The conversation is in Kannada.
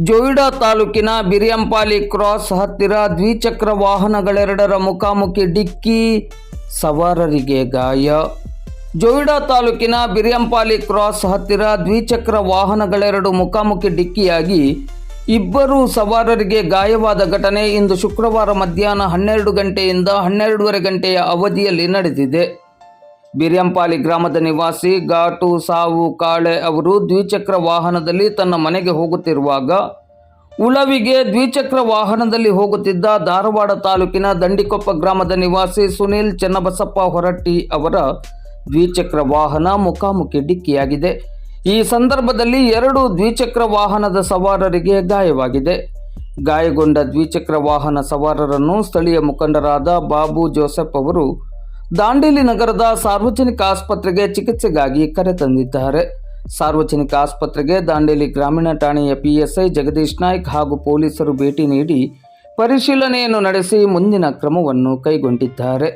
ಜೋಯಿಡಾ ತಾಲೂಕಿನ ಬಿರಿಯಂಪಾಲಿ ಕ್ರಾಸ್ ಹತ್ತಿರ ದ್ವಿಚಕ್ರ ವಾಹನಗಳೆರಡರ ಮುಖಾಮುಖಿ ಡಿಕ್ಕಿ ಸವಾರರಿಗೆ ಗಾಯ. ಜೋಯಿಡಾ ತಾಲೂಕಿನ ಬಿರಿಯಂಪಾಲಿ ಕ್ರಾಸ್ ಹತ್ತಿರ ದ್ವಿಚಕ್ರ ವಾಹನಗಳೆರಡು ಮುಖಾಮುಖಿ ಡಿಕ್ಕಿಯಾಗಿ ಇಬ್ಬರು ಸವಾರರಿಗೆ ಗಾಯವಾದ ಘಟನೆ ಇಂದು ಶುಕ್ರವಾರ ಮಧ್ಯಾಹ್ನ ಹನ್ನೆರಡು ಗಂಟೆಯಿಂದ ಹನ್ನೆರಡೂವರೆ ಗಂಟೆಯ ಅವಧಿಯಲ್ಲಿ ನಡೆದಿದೆ. ಬಿರಿಯಂಪಾಲಿ ಗ್ರಾಮದ ನಿವಾಸಿ ಘಾಟು ಸಾವು ಕಾಳೆ ಅವರು ದ್ವಿಚಕ್ರ ವಾಹನದಲ್ಲಿ ತನ್ನ ಮನೆಗೆ ಹೋಗುತ್ತಿರುವಾಗ ಉಳವಿಗೆ ದ್ವಿಚಕ್ರ ವಾಹನದಲ್ಲಿ ಹೋಗುತ್ತಿದ್ದ ಧಾರವಾಡ ತಾಲೂಕಿನ ದಂಡಿಕೊಪ್ಪ ಗ್ರಾಮದ ನಿವಾಸಿ ಸುನೀಲ್ ಚನ್ನಬಸಪ್ಪ ಹೊರಟ್ಟಿ ಅವರ ದ್ವಿಚಕ್ರ ವಾಹನ ಮುಖಾಮುಖಿ ಡಿಕ್ಕಿಯಾಗಿದೆ. ಈ ಸಂದರ್ಭದಲ್ಲಿ ಎರಡು ದ್ವಿಚಕ್ರ ವಾಹನದ ಸವಾರರಿಗೆ ಗಾಯವಾಗಿದೆ. ಗಾಯಗೊಂಡ ದ್ವಿಚಕ್ರ ವಾಹನ ಸವಾರರನ್ನು ಸ್ಥಳೀಯ ಮುಖಂಡರಾದ ಬಾಬು ಜೋಸೆಫ್ ಅವರು ದಾಂಡೇಲಿ ನಗರದ ಸಾರ್ವಜನಿಕ ಆಸ್ಪತ್ರೆಗೆ ಚಿಕಿತ್ಸೆಗಾಗಿ ಕರೆ ತಂದಿದ್ದಾರೆ. ಸಾರ್ವಜನಿಕ ಆಸ್ಪತ್ರೆಗೆ ದಾಂಡೇಲಿ ಗ್ರಾಮೀಣ ಠಾಣೆಯ ಪಿಎಸ್ಐ ಜಗದೀಶ್ ನಾಯ್ಕ್ ಹಾಗೂ ಪೊಲೀಸರು ಭೇಟಿ ನೀಡಿ ಪರಿಶೀಲನೆಯನ್ನು ನಡೆಸಿ ಮುಂದಿನ ಕ್ರಮವನ್ನು ಕೈಗೊಂಡಿದ್ದಾರೆ.